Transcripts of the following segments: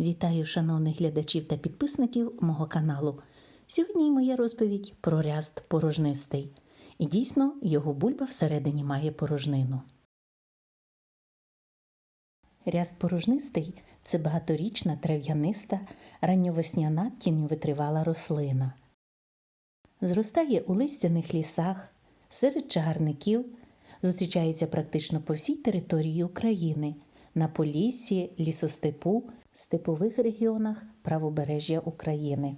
Вітаю шановних глядачів та підписників мого каналу. Сьогодні моя розповідь про ряст порожнистий. І дійсно, його бульба всередині має порожнину. Ряст порожнистий це багаторічна трав'яниста, ранньовесняна тіньовитривала рослина. Зростає у листяних лісах, серед чагарників, зустрічається практично по всій території України, на Поліссі, лісостепу, степових регіонах правобережжя України.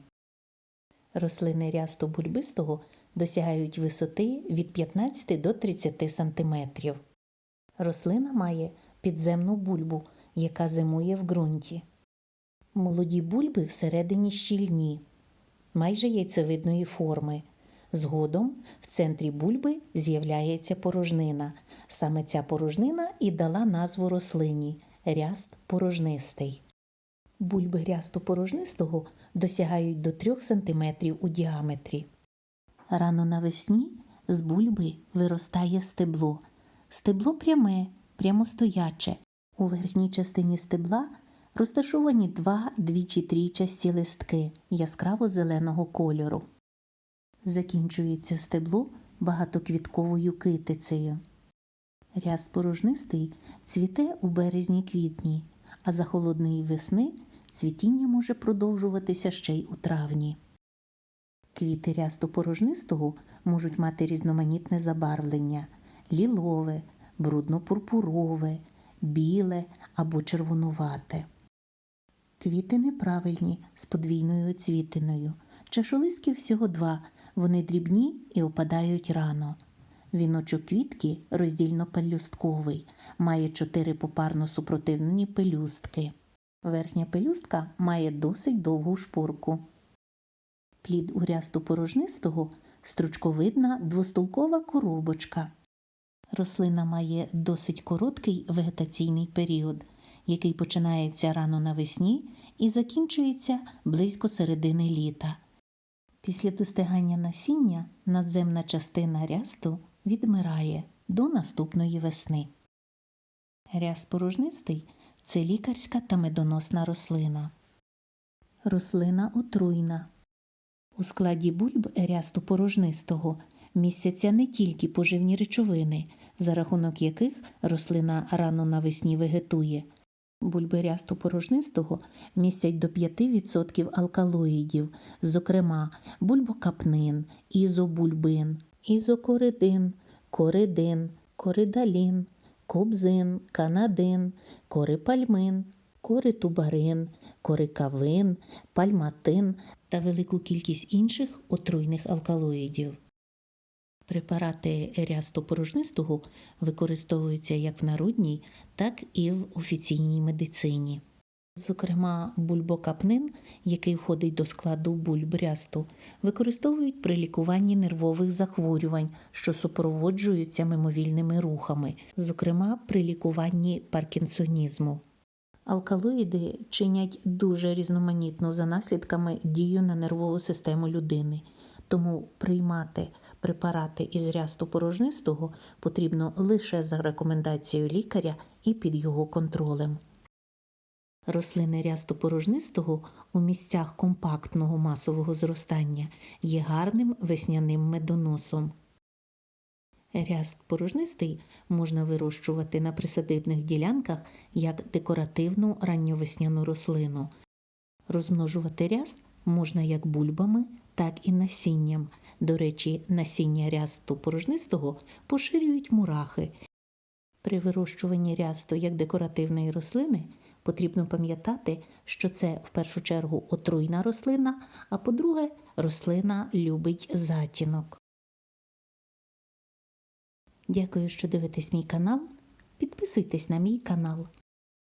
Рослини рясту бульбистого досягають висоти від 15 до 30 см. Рослина має підземну бульбу, яка зимує в ґрунті. Молоді бульби всередині щільні, майже яйцевидної форми. Згодом в центрі бульби з'являється порожнина. Саме ця порожнина і дала назву рослині ряст порожнистий. Бульби рясту порожнистого досягають до 3 см у діаметрі. Рано навесні з бульби виростає стебло. Стебло пряме, прямостояче. У верхній частині стебла розташовані два двічі трійчасті листки яскраво зеленого кольору. Закінчується стебло багатоквітковою китицею. Ряст порожнистий цвіте у березні-квітні, а за холодної весни цвітіння може продовжуватися ще й у травні. Квіти рясту порожнистого можуть мати різноманітне забарвлення лілове, брудно-пурпурове, біле або червонувате. Квіти неправильні з подвійною оцвітиною. Чашолиськів всього два, вони дрібні і опадають рано. Віночок квітки роздільно пелюстковий, має чотири попарно супротивнені пелюстки. Верхня пелюстка має досить довгу шпорку. Плід у рясту порожнистого стручковидна двостулкова коробочка. Рослина має досить короткий вегетаційний період, який починається рано навесні і закінчується близько середини літа. Після достигання насіння надземна частина рясту відмирає до наступної весни. Ряст порожнистий це лікарська та медоносна рослина. Рослина отруйна. У складі бульб рясту порожнистого містяться не тільки поживні речовини, за рахунок яких рослина рано навесні вегетує. Бульби рясту порожнистого містять до 5% алкалоїдів, зокрема бульбокапнин, ізобульбин, ізокоридин, коридин, коридалін, кобзин, канадин, кори пальмин, кори тубарин, кори кавин, пальматин та велику кількість інших отруйних алкалоїдів. Препарати рясту порожнистого використовуються як в народній, так і в офіційній медицині. Зокрема, бульбокапнин, який входить до складу бульб рясту, використовують при лікуванні нервових захворювань, що супроводжуються мимовільними рухами, зокрема при лікуванні паркінсонізму. Алкалоїди чинять дуже різноманітну за наслідками дію на нервову систему людини, тому приймати препарати із рясту порожнистого потрібно лише за рекомендацією лікаря і під його контролем. Рослини рясту порожнистого у місцях компактного масового зростання є гарним весняним медоносом. Ряст порожнистий можна вирощувати на присадибних ділянках як декоративну ранньовесняну рослину. Розмножувати ряст можна як бульбами, так і насінням. До речі, насіння рясту порожнистого поширюють мурахи. При вирощуванні рясту як декоративної рослини потрібно пам'ятати, що це в першу чергу отруйна рослина, а по-друге, рослина любить затінок. Дякую, що дивитесь мій канал. Підписуйтесь на мій канал.